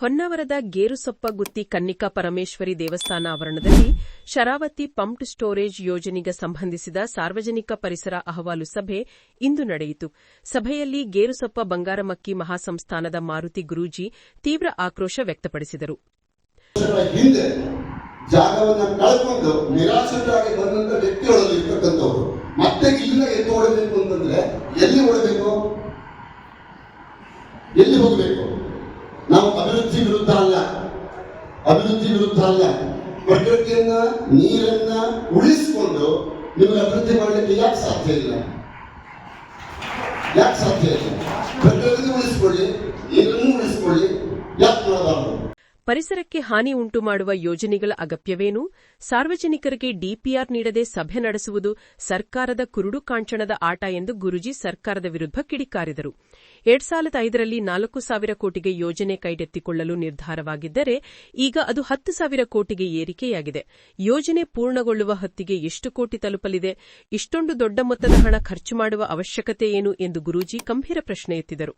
ಹೊನ್ನಾವರದ ಗೇರುಸೊಪ್ಪ ಗುತ್ತಿ ಕನ್ನಿಕಾ ಪರಮೇಶ್ವರಿ ದೇವಸ್ಥಾನ ಆವರಣದಲ್ಲಿ Sharavati pumped storage ಯೋಜನೆಗೆ ಸಂಬಂಧಿಸಿದ ಸಾರ್ವಜನಿಕ ಪರಿಸರ ಅಹವಾಲು ಸಭೆ ಇಂದು ನಡೆಯಿತು. ಸಭೆಯಲ್ಲಿ ಗೇರುಸೊಪ್ಪ ಬಂಗಾರಮಕ್ಕಿ ಮಹಾಸಂಸ್ಥಾನದ ಮಾರುತಿ ಗುರೂಜಿ ತೀವ್ರ ಆಕ್ರೋಶ ವ್ಯಕ್ತಪಡಿಸಿದರು. ಎಲ್ಲಿ ಹೋಗಬೇಕು? ನಾವು ಅಭಿವೃದ್ಧಿ ವಿರುದ್ಧ ಅಲ್ಲ. ಅಭಿವೃದ್ಧಿ ವಿರುದ್ಧ ಅಲ್ಲ. ಪ್ರಕೃತಿಯನ್ನ, ನೀರನ್ನ ಉಳಿಸಿಕೊಂಡು ನಿಮಗೆ ಅಭಿವೃದ್ಧಿ ಮಾಡಲಿಕ್ಕೆ ಯಾಕೆ ಸಾಧ್ಯ ಇಲ್ಲ? ಯಾಕೆ ಸಾಧ್ಯ ಇಲ್ಲ? ಪ್ರಕೃತಿ ಉಳಿಸ್ಕೊಳ್ಳಿ, ನೀರನ್ನು ಪರಿಸರಕ್ಕೆ ಹಾನಿ ಉಂಟು ಮಾಡುವ ಯೋಜನೆಗಳ ಅಗತ್ಯವೇನು? ಸಾರ್ವಜನಿಕರಿಗೆ ಡಿಪಿಆರ್ ನೀಡದೆ ಸಭೆ ನಡೆಸುವುದು ಸರ್ಕಾರದ ಕುರುಡು ಕಾಂಚಣದ ಆಟ ಎಂದು ಗುರುಜಿ ಸರ್ಕಾರದ ವಿರುದ್ಧ ಕಿಡಿಕಾರಿದರು. ಎರಡ್ ಸಾವಿರದ ಐದರಲ್ಲಿ ನಾಲ್ಕು ಸಾವಿರ ಕೋಟಿಗೆ ಯೋಜನೆ ಕೈಗೆತ್ತಿಕೊಳ್ಳಲು ನಿರ್ಧಾರವಾಗಿದ್ದರೆ ಈಗ ಅದು ಹತ್ತು ಸಾವಿರ ಕೋಟಿಗೆ ಏರಿಕೆಯಾಗಿದೆ. ಯೋಜನೆ ಪೂರ್ಣಗೊಳ್ಳುವ ಹತ್ತಿಗೆ ಎಷ್ಟು ಕೋಟಿ ತಲುಪಲಿದೆ? ಇಷ್ಟೊಂದು ದೊಡ್ಡ ಮೊತ್ತದ ಹಣ ಖರ್ಚು ಮಾಡುವ ಅವಶ್ಯಕತೆ ಏನು ಎಂದು ಗುರೂಜಿ ಗಂಭೀರ ಪ್ರಶ್ನೆ ಎತ್ತಿದರು.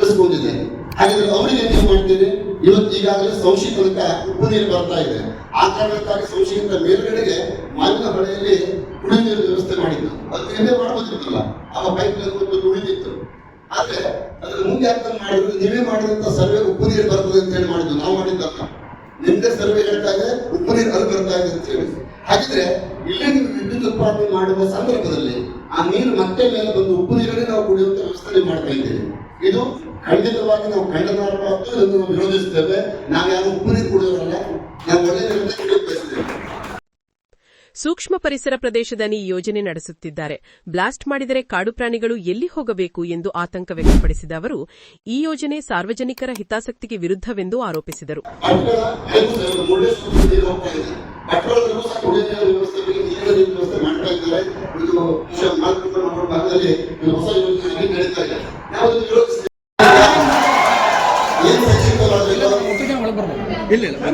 ಅನಿಸ್ಕೊಂಡಿದೆ ಹಾಗಾದ್ರೆ ಅವರಿಗೆ ನೀವು ಮಾಡ್ತೀರಿ ಇವತ್ತು ಈಗಾಗಲೇ ಸಂಶಿತನಕ ಉಪ್ಪು ನೀರು ಬರ್ತಾ ಇದೆ. ಆ ಕಾರಣಕ್ಕಾಗಿ ಸಂಶಿತ ಮೇಲ್ಗಡೆಗೆ ಮಾವಿನ ಹೊಳೆಯಲ್ಲಿ ಕುಡಿ ನೀರು ವ್ಯವಸ್ಥೆ ಮಾಡಿದ್ದು ಅದು ಹಿಂದೆ ಮಾಡಬಹುದಿತ್ತಲ್ಲ ಅವ ಪೈಪ್ ಒಂದು ಉಳಿದಿತ್ತು ಆದ್ರೆ ಅದ್ರ ಮುಂದೆ ಯಾಕೆ ಮಾಡಿದ್ರು? ನೀವೇ ಮಾಡಿದಂತ ಸರ್ವೆ ಉಪ್ಪು ನೀರು ಬರ್ತದೆ ಅಂತ ಹೇಳಿ ಮಾಡಿದ್ದು ನಾವು ಮಾಡಿದ್ದಲ್ಲ. ನಿಮ್ದೇ ಸರ್ವೆ ಹೇಳ್ತಾ ಇದೆ ಉಪ್ಪು ನೀರು ಅಲ್ಲಿ ಬರ್ತಾ ಇದೆ ಅಂತ ಹೇಳಿ. ಹಾಗಿದ್ರೆ ಇಲ್ಲಿ ನೀವು ವಿದ್ಯುತ್ ಉತ್ಪಾದನೆ ಮಾಡುವ ಸಂದರ್ಭದಲ್ಲಿ ಆ ನೀರು ಮತ್ತೆ ಮೇಲೆ ಬಂದು ಉಪ್ಪು ನೀರಲ್ಲಿ ನಾವು ಕುಡಿಯುವಂತ ವ್ಯವಸ್ಥೆ ಮಾಡ್ತಾ ಇದ್ದೀವಿ ಇದು ಖಂಡಿತವಾಗಿ ನಾವು ಖಂಡನಾರ್ಹವಾದ್ದು ಇದನ್ನು ನಾವು ವಿರೋಧಿಸ್ತೇವೆ. ನಾವು ಯಾರು ಉಪ್ಪು ನೀರು ಕುಡಿಯೋರಲ್ಲ ನಾವು ಒಳ್ಳೆಯ ಸೂಕ್ಷ್ಮ ಪರಿಸರ ಪ್ರದೇಶದಲ್ಲಿ ಈ ಯೋಜನೆ ನಡೆಸುತ್ತಿದ್ದಾರೆ. ಬ್ಲಾಸ್ಟ್ ಮಾಡಿದರೆ ಕಾಡು ಪ್ರಾಣಿಗಳು ಎಲ್ಲಿ ಹೋಗಬೇಕು ಎಂದು ಆತಂಕ ವ್ಯಕ್ತಪಡಿಸಿದ ಅವರು ಈ ಯೋಜನೆ ಸಾರ್ವಜನಿಕರ ಹಿತಾಸಕ್ತಿಗೆ ವಿರುದ್ಧವೆಂದು ಆರೋಪಿಸಿದರು.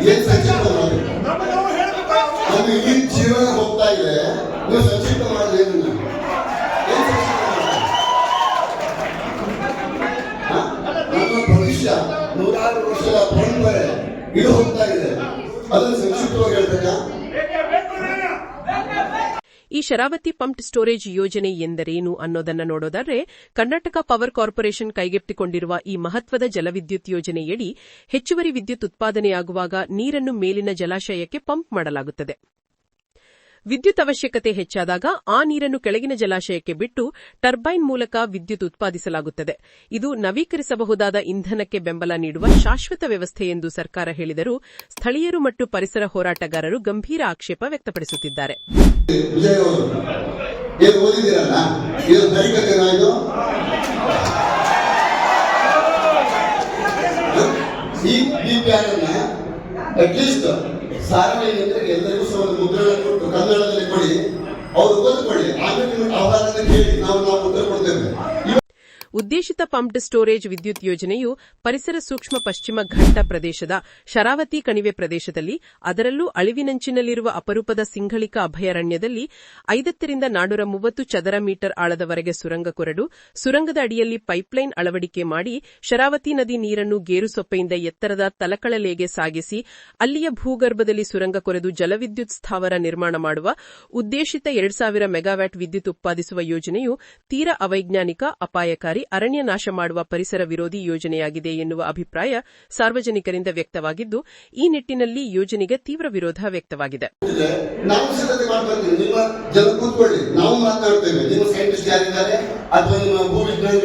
ಏನ್ ಸಂಕ್ಷಿಪ್ತ ಅದು ಇಡೀ ಜೀವನ ಹೋಗ್ತಾ ಇದೆ ನೀವು ಸಂಕ್ಷಿಪ್ತ ಸಂಕ್ಷಿಪ್ತ ನಮ್ಮ ಭವಿಷ್ಯ ನೂರಾರು ವರ್ಷದ ಪರಂಪರೆ ಇದು ಹೋಗ್ತಾ ಇದೆ ಅದನ್ನು ಸಂಕ್ಷಿಪ್ತವಾಗಿ ಹೇಳ್ಬೇಕಾ ಈ ಶರಾವತಿ ಪಂಪ್ಡ್ ಸ್ಟೋರೇಜ್ ಯೋಜನೆ ಎಂದರೇನು ಅನ್ನೋದನ್ನ ನೋಡೋದಾದ್ರೆ, ಕರ್ನಾಟಕ ಪವರ್ ಕಾರ್ಪೊರೇಷನ್ ಕೈಗೆತ್ತಿಕೊಂಡಿರುವ ಈ ಮಹತ್ವದ ಜಲವಿದ್ಯುತ್ ಯೋಜನೆಯಡಿ ಹೆಚ್ಚುವರಿ ವಿದ್ಯುತ್ ಉತ್ಪಾದನೆಯಾಗುವಾಗ ನೀರನ್ನು ಮೇಲಿನ ಜಲಾಶಯಕ್ಕೆ ಪಂಪ್ ಮಾಡಲಾಗುತ್ತದೆ. ವಿದ್ಯುತ್ ಅವಶ್ಯಕತೆ ಹೆಚ್ಚಾದಾಗ ಆ ನೀರನ್ನು ಕೆಳಗಿನ ಜಲಾಶಯಕ್ಕೆ ಬಿಟ್ಟು ಟರ್ಬೈನ್ ಮೂಲಕ ವಿದ್ಯುತ್ ಉತ್ಪಾದಿಸಲಾಗುತ್ತದೆ. ಇದು ನವೀಕರಿಸಬಹುದಾದ ಇಂಧನಕ್ಕೆ ಬೆಂಬಲ ನೀಡುವ ಶಾಶ್ವತ ವ್ಯವಸ್ಥೆ ಎಂದು ಸರ್ಕಾರ ಹೇಳಿದರೂ ಸ್ಥಳೀಯರು ಮತ್ತು ಪರಿಸರ ಹೋರಾಟಗಾರರು ಗಂಭೀರ ಆಕ್ಷೇಪ ವ್ಯಕ್ತಪಡಿಸುತ್ತಿದ್ದಾರೆ. ಅಟ್ಲೀಸ್ಟ್ ಸಾರ್ವಜನಿಕರಿಗೆ ಎಲ್ಲರಿಗೂ ಸಹ ಒಂದು ಮುದ್ರಣ ಕೊಟ್ಟು ಕನ್ನಡದಲ್ಲಿ ಕೊಡಿ. ಅವ್ರು ಓದ್ಕೊಳ್ಳಿ. ಆಮೇಲೆ ಅಹವಾಲನ್ನ ಕೇಳಿ ನಾವು ನಾವು ಉತ್ತರ ಕೊಡ್ತೇವೆ. ಉದ್ದೇಶಿತ ಪಂಪ್ಡ್ ಸ್ಟೋರೇಜ್ ವಿದ್ಯುತ್ ಯೋಜನೆಯು ಪರಿಸರ ಸೂಕ್ಷ್ಮ ಪಶ್ಚಿಮ ಘಟ್ಟ ಪ್ರದೇಶದ ಶರಾವತಿ ಕಣಿವೆ ಪ್ರದೇಶದಲ್ಲಿ, ಅದರಲ್ಲೂ ಅಳಿವಿನಂಚಿನಲ್ಲಿರುವ ಅಪರೂಪದ ಸಿಂಘಳಿಕ ಅಭಯಾರಣ್ಯದಲ್ಲಿ ಐದತ್ತರಿಂದ ನಾನೂರ ಮೂವತ್ತು ಚದರ ಮೀಟರ್ ಆಳದವರೆಗೆ ಸುರಂಗ ಕೊರಡು, ಸುರಂಗದ ಅಡಿಯಲ್ಲಿ ಪೈಪ್ಲೈನ್ ಅಳವಡಿಕೆ ಮಾಡಿ ಶರಾವತಿ ನದಿ ನೀರನ್ನು ಗೇರುಸೊಪ್ಪೆಯಿಂದ ಎತ್ತರದ ತಲಕಳಲೆಗೆ ಸಾಗಿಸಿ, ಅಲ್ಲಿಯ ಭೂಗರ್ಭದಲ್ಲಿ ಸುರಂಗ ಕೊರೆದು ಜಲವಿದ್ಯುತ್ ಸ್ಥಾವರ ನಿರ್ಮಾಣ ಮಾಡುವ ಉದ್ದೇಶಿತ ಎರಡ್ ಸಾವಿರ ಮೆಗಾವ್ಯಾಟ್ ವಿದ್ಯುತ್ ಉತ್ಪಾದಿಸುವ ಯೋಜನೆಯು ತೀರ ಅವೈಜ್ಞಾನಿಕ, ಅಪಾಯಕಾರಿ ಅರಣ್ಯ ನಾಶ ಮಾಡುವ ಪರಿಸರ ವಿರೋಧಿ ಯೋಜನೆಯಾಗಿದೆ ಎನ್ನುವ ಅಭಿಪ್ರಾಯ ಸಾರ್ವಜನಿಕರಿಂದ ವ್ಯಕ್ತವಾಗಿದ್ದು ಈ ನಿಟ್ಟಿನಲ್ಲಿ ಯೋಜನೆಗೆ ತೀವ್ರ ವಿರೋಧ ವ್ಯಕ್ತವಾಗಿದೆ. ನಾವು ಸಿದ್ಧತೆ ಮಾಡ್ಕೊಳ್ತೀವಿ ನಿಮ್ಮ ಜನ ಕೂತ್ಕೊಳ್ಳಿ. ನಾವು ಮಾತನಾಡ್ತೇವೆ ನಿಮ್ಮ ಸೈಂಟಿಸ್ಟ್ ಯಾರಿದ್ದಾರೆ? ಅಥವಾ ನಿಮ್ಮ ಭೂ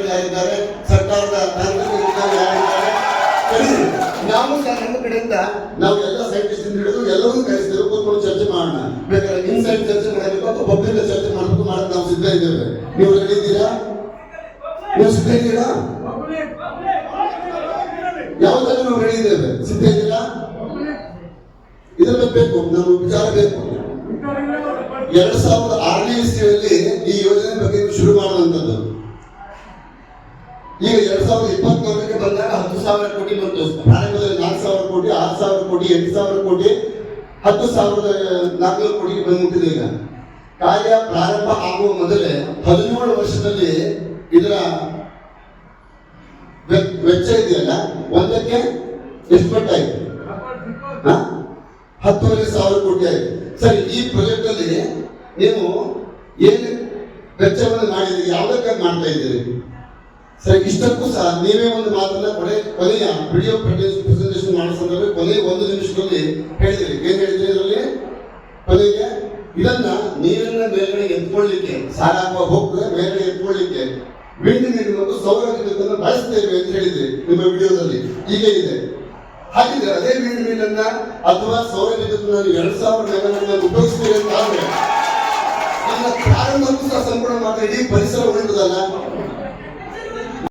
ಯಾರಿದ್ದಾರೆ? ಸರ್ಕಾರದ ತಾಂತ್ರಿಕ ಯಾರಿದ್ದಾರೆ? ಕರೀರಿ. ನಾವು ಸಹ ನಮ್ಮ ಕಡೆಯಿಂದ ನಾವು ಎಲ್ಲ ಸೈಂಟಿಸ್ಟ್ ಹಿಡಿದು ಎಲ್ಲರೂ ಕರೆಸ್ತೇವೆ ಕೂತ್ಕೊಂಡು ಚರ್ಚೆ ಮಾಡೋಣ. ಬೇಕಾದ್ರೆ ಇನ್ಸೈಡ್ ಚರ್ಚೆ ಮಾಡಬೇಕು ಅಥವಾ ಪಬ್ಲಿಕ್ ಚರ್ಚೆ ಮಾಡಬೇಕು ಮಾಡಕ್ಕೆ ನಾವು ಸಿದ್ಧ ಇದ್ದೇವೆ. ನೀವು ರೆಡಿ ಇದ್ದೀರಾ? ನೀವು ಯಾವುದನ್ನು ನಾವು ರೆಡಿ ಇದ್ದೇವೆ? ಸಿದ್ಧ ಇದ್ದೀರಾ? ಇದೆಲ್ಲ ಬೇಕು ನಾನು ವಿಚಾರ ಬೇಕು. ಎರಡ್ ಸಾವಿರದ ಆರನೇ ಇಸ್ವಿಯಲ್ಲಿ ಈ ಯೋಜನೆ ಬಗ್ಗೆ ಶುರು ಮಾಡುವಂತದ್ದು ಈಗ ಎರಡ್ ಸಾವಿರದ ಇಪ್ಪತ್ನಾಲ್ಕಕ್ಕೆ ಬಂದಾಗ ಹತ್ತು ಸಾವಿರ ಕೋಟಿ ಬಂತು. ಪ್ರಾರಂಭದಲ್ಲಿ ನಾಲ್ಕು ಸಾವಿರ ಕೋಟಿ, ಆರು ಸಾವಿರ ಕೋಟಿ, ಎಂಟು ಸಾವಿರ ಕೋಟಿ, ಹತ್ತು ಸಾವಿರದ ನಾಲ್ಕುನೂರು ಕೋಟಿಗೆ ಬಂದ್ಬಿಟ್ಟಿದೆ ಈಗ. ಕಾರ್ಯ ಪ್ರಾರಂಭ ಆಗುವ ಮೊದಲೇ ಹದಿನೇಳು ವರ್ಷದಲ್ಲಿ ಇದರ ವೆಚ್ಚ ಇದೆಯಲ್ಲ? ಒಂದಕ್ಕೆ ಎಷ್ಟು ಪಟ್ಟ ಆಯ್ತು? ಹತ್ತುವರೆ ಸಾವಿರ ಕೋಟಿ ಆಯ್ತು. ಸರಿ, ಈ ಪ್ರಾಜೆಕ್ಟ್ ಅಲ್ಲಿ ನೀವು ಏನು ವೆಚ್ಚವನ್ನು ಮಾಡಿದ್ರಿ ಯಾವ್ದಕ್ಕಾಗಿ ಮಾಡ್ತಾ ಇದ್ದೀರಿ? ಸರಿ, ಇಷ್ಟಕ್ಕೂ ಸಹ ನೀವೇ ಒಂದು ಮಾತನ್ನ ಕೊನೆ, ಕೊನೆಯ ವಿಡಿಯೋ ಪ್ರೆಸೆಂಟೇಷನ್ ಮಾಡೋ ಸಂದರ್ಭ ಕೊನೆಯ ಒಂದು ನಿಮಿಷದಲ್ಲಿ ಹೇಳಿದ್ರಿ ಏನ್ ಹೇಳಿದ್ರಿ ಇದರಲ್ಲಿ? ಕೊನೆಗೆ ಇದನ್ನ ನೀರನ್ನ ಮೇಲ್ಗಡೆ ಎತ್ಕೊಳ್ಳಿಕ್ಕೆ ಸಾರಾಗುವ ಹೋಗ್ತದೆ, ಮೇಲ್ಗಡೆ ಎತ್ಕೊಳ್ಳಿಕ್ಕೆ. ವಿಂಡ್ ನೀಡಿ ಮತ್ತು ಸೌರ ವಿದ್ಯುತ್ತನ್ನು ಬಳಸ್ತೇವೆ ಅಂತ ಹೇಳಿದ್ರಿ ನಿಮ್ಮ ವಿಡಿಯೋದಲ್ಲಿ. ಈಗ ಇದೆ. ಹಾಗಿದ್ರೆ ಅದೇ ವಿಂಡ್ ಮಿಲ್ ಅನ್ನ ಅಥವಾ ಸೌರ ವಿದ್ಯುತ್ ಎರಡ್ ಸಾವಿರದ ಮೆಗಾವಾಟ್ ಉಪಯೋಗಿಸ್ತೀರಿ ಅಂತ ಆದ್ರೆ ನನ್ನ ಪ್ರಾರಂಭಕ್ಕೂ ಸಹ ಸಂಪೂರ್ಣ ಮಾಡ್ತಾ ಇಡೀ ಪರಿಸರ ಉಳಿತದಲ್ಲ